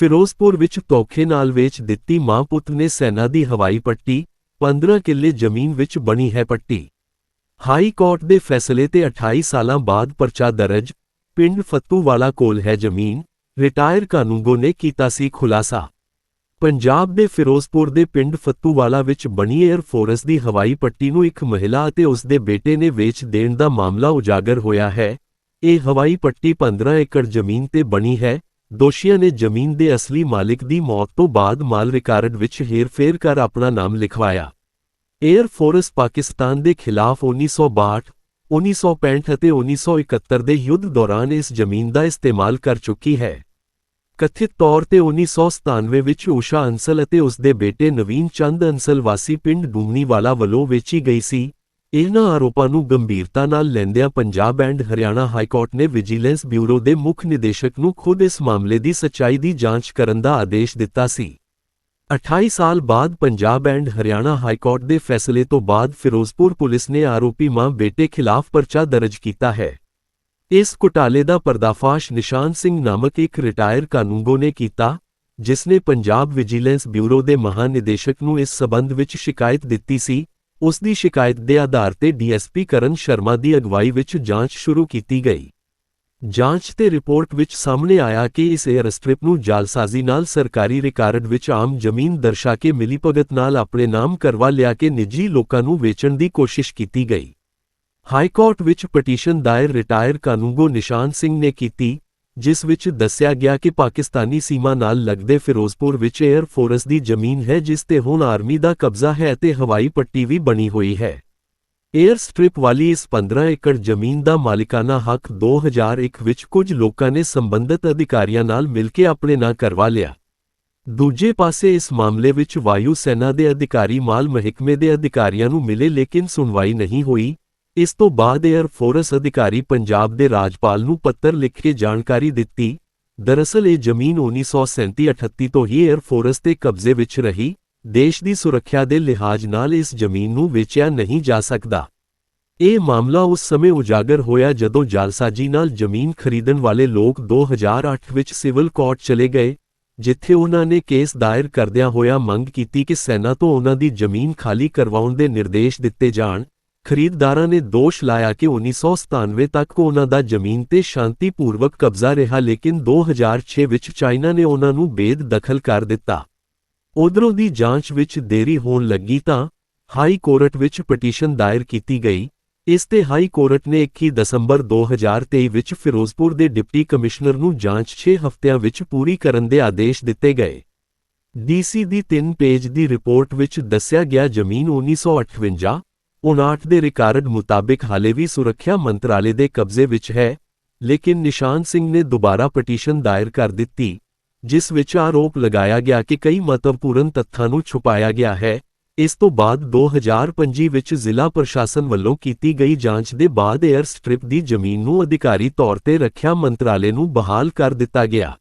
ਫਿਰੋਜ਼ਪੁਰ ਵਿੱਚ ਧੋਖੇ ਨਾਲ ਵੇਚ ਦਿੱਤੀ ਮਾਂ ਪੁੱਤ ਨੇ ਸੈਨਾ ਦੀ ਹਵਾਈ ਪੱਟੀ 15 ਕਿੱਲੇ ਜ਼ਮੀਨ ਵਿੱਚ ਬਣੀ ਹੈ ਪੱਟੀ। ਹਾਈ ਕੋਰਟ ਦੇ ਫੈਸਲੇ ਤੇ 28 ਸਾਲਾਂ ਬਾਅਦ ਪਰਚਾ ਦਰਜ, ਪਿੰਡ ਫੱਤੂਵਾਲਾ ਕੋਲ ਹੈ ਜ਼ਮੀਨ, ਰਿਟਾਇਰ ਕਾਨੂੰਗੋ ਨੇ ਕੀਤਾ ਸੀ ਖੁਲਾਸਾ। ਪੰਜਾਬ ਦੇ ਫਿਰੋਜ਼ਪੁਰ ਦੇ ਪਿੰਡ ਫੱਤੂਵਾਲਾ ਵਿੱਚ ਬਣੀ 에ਅਰ ਫੋਰਸ ਦੀ ਹਵਾਈ ਪੱਟੀ ਨੂੰ ਇੱਕ ਮਹਿਲਾ ਅਤੇ ਉਸ ਦੇ ਬੇਟੇ ਨੇ ਵੇਚ ਦੇਣ ਦਾ ਮਾਮਲਾ ਉਜਾਗਰ ਹੋਇਆ ਹੈ। ਇਹ ਹਵਾਈ ਪੱਟੀ 15 ਏਕੜ ਜ਼ਮੀਨ ਤੇ ਬਣੀ ਹੈ ਦੋਸ਼ੀਆਂ ਨੇ ਜ਼ਮੀਨ ਦੇ ਅਸਲੀ ਮਾਲਿਕ ਦੀ ਮੌਤ ਤੋਂ ਬਾਅਦ ਮਾਲ ਰਿਕਾਰਡ ਵਿੱਚ ਹੇਰਫੇਰ ਕਰ ਆਪਣਾ ਨਾਮ ਲਿਖਵਾਇਆ। 에ਅਰ ਫੋਰਸ ਪਾਕਿਸਤਾਨ ਦੇ ਖਿਲਾਫ 1962 1965 ਅਤੇ 1971 ਦੇ ਯੁੱਧ ਦੌਰਾਨ ਇਸ ਜ਼ਮੀਨ ਦਾ ਇਸਤੇਮਾਲ ਕਰ ਚੁੱਕੀ ਹੈ। ਕਥਿਤ ਤੌਰ ਤੇ 1997 ਵਿੱਚ ਊਸ਼ਾ ਅੰਸਲ ਅਤੇ ਉਸ ਦੇ ਬੇਟੇ ਨਵੀਨ ਚੰਦ ਅੰਸਲ ਵਾਸੀ ਪਿੰਡ ਡੂਮਨੀਵਾਲਾ ਵੱਲੋਂ ਵੇਚੀ ਗਈ ਸੀ। ਇਹਨਾਂ ਆਰੋਪਾਂ ਨੂੰ ਗੰਭੀਰਤਾ ਨਾਲ ਲੈਂਦਿਆਂ Punjab and Haryana high court ਨੇ ਵਿਜੀਲੈਂਸ ਬਿਊਰੋ ਦੇ ਮੁੱਖ ਨਿਦੇਸ਼ਕ ਨੂੰ ਖੁਦ ਇਸ ਮਾਮਲੇ ਦੀ ਸੱਚਾਈ ਦੀ ਜਾਂਚ ਕਰਨ ਦਾ ਆਦੇਸ਼ ਦਿੱਤਾ ਸੀ। 28 ਸਾਲ ਬਾਅਦ ਪੰਜਾਬ ਐਂਡ ਹਰਿਆਣਾ ਹਾਈਕੋਰਟ ਦੇ ਫੈਸਲੇ ਤੋਂ ਬਾਅਦ ਫਿਰੋਜ਼ਪੁਰ ਪੁਲਿਸ ਨੇ ਆਰੋਪੀ ਮਾਂ ਬੇਟੇ ਖਿਲਾਫ ਪਰਚਾ ਦਰਜ ਕੀਤਾ ਹੈ। ਇਸ ਘੁਟਾਲੇ ਦਾ ਪਰਦਾਫਾਸ਼ ਨਿਸ਼ਾਨ ਸਿੰਘ ਨਾਮਕ ਇੱਕ ਰਿਟਾਇਰ ਕਾਨੂੰਗੋ ਨੇ ਕੀਤਾ, ਜਿਸ ਨੇ ਪੰਜਾਬ ਵਿਜੀਲੈਂਸ ਬਿਊਰੋ ਦੇ ਮਹਾਨਿਦੇਸ਼ਕ ਨੂੰ ਇਸ ਸਬੰਧ ਵਿੱਚ ਸ਼ਿਕਾਇਤ ਦਿੱਤੀ ਸੀ ਉਸ ਦੀ ਸ਼ਿਕਾਇਤ ਦੇ ਆਧਾਰ ਤੇ ਡੀਐਸਪੀ ਕਰਨ ਸ਼ਰਮਾ ਦੀ ਅਗਵਾਈ ਵਿੱਚ ਜਾਂਚ ਸ਼ੁਰੂ ਕੀਤੀ ਗਈ। ਜਾਂਚ ਤੇ ਰਿਪੋਰਟ ਵਿੱਚ ਸਾਹਮਣੇ ਆਇਆ ਕਿ ਇਸ ਏਅਰਸਟ੍ਰਿਪ ਨੂੰ ਜਾਲਸਾਜ਼ੀ ਨਾਲ ਸਰਕਾਰੀ ਰਿਕਾਰਡ ਵਿੱਚ ਆਮ ਜ਼ਮੀਨ ਦਰਸਾ ਕੇ ਮਿਲੀਭਗਤ ਨਾਲ ਆਪਣੇ ਨਾਮ ਕਰਵਾ ਲਿਆ ਕੇ ਨਿੱਜੀ ਲੋਕਾਂ ਨੂੰ ਵੇਚਣ ਦੀ ਕੋਸ਼ਿਸ਼ ਕੀਤੀ ਗਈ। ਹਾਈ ਕੋਰਟ ਵਿੱਚ ਪਟੀਸ਼ਨ ਦਾਇਰ ਰਿਟਾਇਰ ਕਾਨੂੰਗੋ ਨਿਸ਼ਾਨ ਸਿੰਘ ਨੇ ਕੀਤੀ ਜਿਸ ਵਿੱਚ ਦੱਸਿਆ ਗਿਆ ਕਿ ਪਾਕਿਸਤਾਨੀ ਸੀਮਾ ਨਾਲ ਲੱਗਦੇ ਫਿਰੋਜ਼ਪੁਰ ਵਿੱਚ 에ਅਰ ਫੋਰਸ ਦੀ ਜ਼ਮੀਨ ਹੈ, ਜਿਸ ਤੇ ਹੁਣ ਆਰਮੀ ਦਾ ਕਬਜ਼ਾ ਹੈ ਅਤੇ ਹਵਾਈ ਪੱਟੀ ਵੀ ਬਣੀ ਹੋਈ ਹੈ। 에ਅਰ ਸਟ੍ਰਿਪ ਵਾਲੀ ਇਸ 15 ਏਕੜ ਜ਼ਮੀਨ ਦਾ ਮਾਲਿਕਾਨਾ ਹੱਕ 2001 ਵਿੱਚ ਕੁਝ ਲੋਕਾਂ ਨੇ ਸੰਬੰਧਿਤ ਅਧਿਕਾਰੀਆਂ ਨਾਲ ਮਿਲ ਕੇ ਆਪਣੇ ਨਾਂ ਕਰਵਾ ਲਿਆ। ਦੂਜੇ ਪਾਸੇ ਇਸ ਮਾਮਲੇ ਵਿੱਚ ਵਾਯੂ ਸੈਨਾ ਦੇ ਅਧਿਕਾਰੀ ਮਾਲ ਮਹਿਕਮੇ ਦੇ ਅਧਿਕਾਰੀਆਂ ਨੂੰ ਮਿਲੇ, ਲੇਕਿਨ ਸੁਣਵਾਈ ਨਹੀਂ ਹੋਈ। ਇਸ ਤੋਂ ਬਾਅਦ 에ਅਰ ਫੋਰਸ ਅਧਿਕਾਰੀ ਪੰਜਾਬ ਦੇ ਰਾਜਪਾਲ ਨੂੰ ਪੱਤਰ ਲਿਖ ਕੇ ਜਾਣਕਾਰੀ ਦਿੱਤੀ। ਦਰਅਸਲ ਇਹ ਜ਼ਮੀਨ 1937-38 ਤੋਂ ਹੀ 에ਅਰ ਫੋਰਸ ਦੇ ਕਬਜ਼ੇ ਵਿੱਚ ਰਹੀ। ਦੇਸ਼ ਦੀ ਸੁਰੱਖਿਆ ਦੇ ਲਿਹਾਜ਼ ਨਾਲ ਇਸ ਜ਼ਮੀਨ ਨੂੰ ਵੇਚਿਆ ਨਹੀਂ ਜਾ ਸਕਦਾ। ਇਹ ਮਾਮਲਾ ਉਸ ਸਮੇਂ ਉਜਾਗਰ ਹੋਇਆ ਜਦੋਂ ਜਾਲਸਾਜੀ ਨਾਲ ਜ਼ਮੀਨ ਖਰੀਦਣ ਵਾਲੇ ਲੋਕ 2008 ਵਿੱਚ ਸਿਵਲ ਕੋਰਟ ਚਲੇ ਗਏ, ਜਿੱਥੇ ਉਹਨਾਂ ਨੇ ਕੇਸ ਦਾਇਰ ਕਰਦਿਆਂ ਹੋਇਆ ਮੰਗ ਕੀਤੀ ਕਿ ਸੈਨਾ ਤੋਂ ਉਹਨਾਂ ਦੀ ਜ਼ਮੀਨ ਖਾਲੀ ਕਰਵਾਉਣ ਦੇ ਨਿਰਦੇਸ਼ ਦਿੱਤੇ ਜਾਣ। ਖਰੀਦਦਾਰਾਂ ਨੇ ਦੋਸ਼ ਲਾਇਆ ਕਿ 1997 ਤੱਕ ਉਹਨਾਂ ਦਾ ਜ਼ਮੀਨ ਤੇ ਸ਼ਾਂਤੀਪੂਰਵਕ ਕਬਜ਼ਾ ਰਿਹਾ, ਲੇਕਿਨ 2006 ਵਿੱਚ ਚਾਈਨਾ ਨੇ ਉਹਨਾਂ ਨੂੰ ਬੇਦ ਦਖਲ ਕਰ ਦਿੱਤਾ। ਉਧਰੋਂ ਦੀ ਜਾਂਚ ਵਿੱਚ ਦੇਰੀ ਹੋਣ ਲੱਗੀ ਤਾਂ ਹਾਈ ਕੋਰਟ ਵਿੱਚ ਪਟੀਸ਼ਨ ਦਾਇਰ ਕੀਤੀ ਗਈ। ਇਸ ਤੇ ਹਾਈ ਕੋਰਟ ਨੇ 21 ਦਸੰਬਰ 2023 ਵਿੱਚ ਫਿਰੋਜ਼ਪੁਰ ਦੇ ਡਿਪਟੀ ਕਮਿਸ਼ਨਰ ਨੂੰ ਜਾਂਚ 6 ਹਫ਼ਤਿਆਂ ਵਿੱਚ ਪੂਰੀ ਕਰਨ ਦੇ ਆਦੇਸ਼ ਦਿੱਤੇ ਗਏ। ਡੀਸੀ ਦੀ 3 ਪੇਜ ਦੀ ਰਿਪੋਰਟ ਵਿੱਚ ਦੱਸਿਆ ਗਿਆ, ਜ਼ਮੀਨ 1958 59 ਦੇ ਰਿਕਾਰਡ ਮੁਤਾਬਿਕ ਹਾਲੇ ਵੀ ਸੁਰੱਖਿਆ ਮੰਤਰਾਲੇ ਦੇ ਕਬਜ਼ੇ ਵਿੱਚ ਹੈ, ਲੇਕਿਨ ਨਿਸ਼ਾਨ ਸਿੰਘ ਨੇ ਦੁਬਾਰਾ ਪਟੀਸ਼ਨ ਦਾਇਰ ਕਰ ਦਿੱਤੀ, ਜਿਸ ਵਿੱਚ ਆਰੋਪ ਲਗਾਇਆ ਗਿਆ ਕਿ ਕਈ ਮਹੱਤਵਪੂਰਨ ਤੱਥਾਂ ਨੂੰ ਛੁਪਾਇਆ ਗਿਆ ਹੈ। ਇਸ ਤੋਂ ਬਾਅਦ 2025 ਵਿੱਚ ਜ਼ਿਲ੍ਹਾ ਪ੍ਰਸ਼ਾਸਨ ਵੱਲੋਂ ਕੀਤੀ ਗਈ ਜਾਂਚ ਦੇ ਬਾਅਦ 에ਅਰ ਸਟ੍ਰਿਪ ਦੀ ਜ਼ਮੀਨ ਨੂੰ ਅਧਿਕਾਰੀ ਤੌਰ ਤੇ ਰੱਖਿਆ ਮੰਤਰਾਲੇ ਨੂੰ ਬਹਾਲ ਕਰ ਦਿੱਤਾ ਗਿਆ।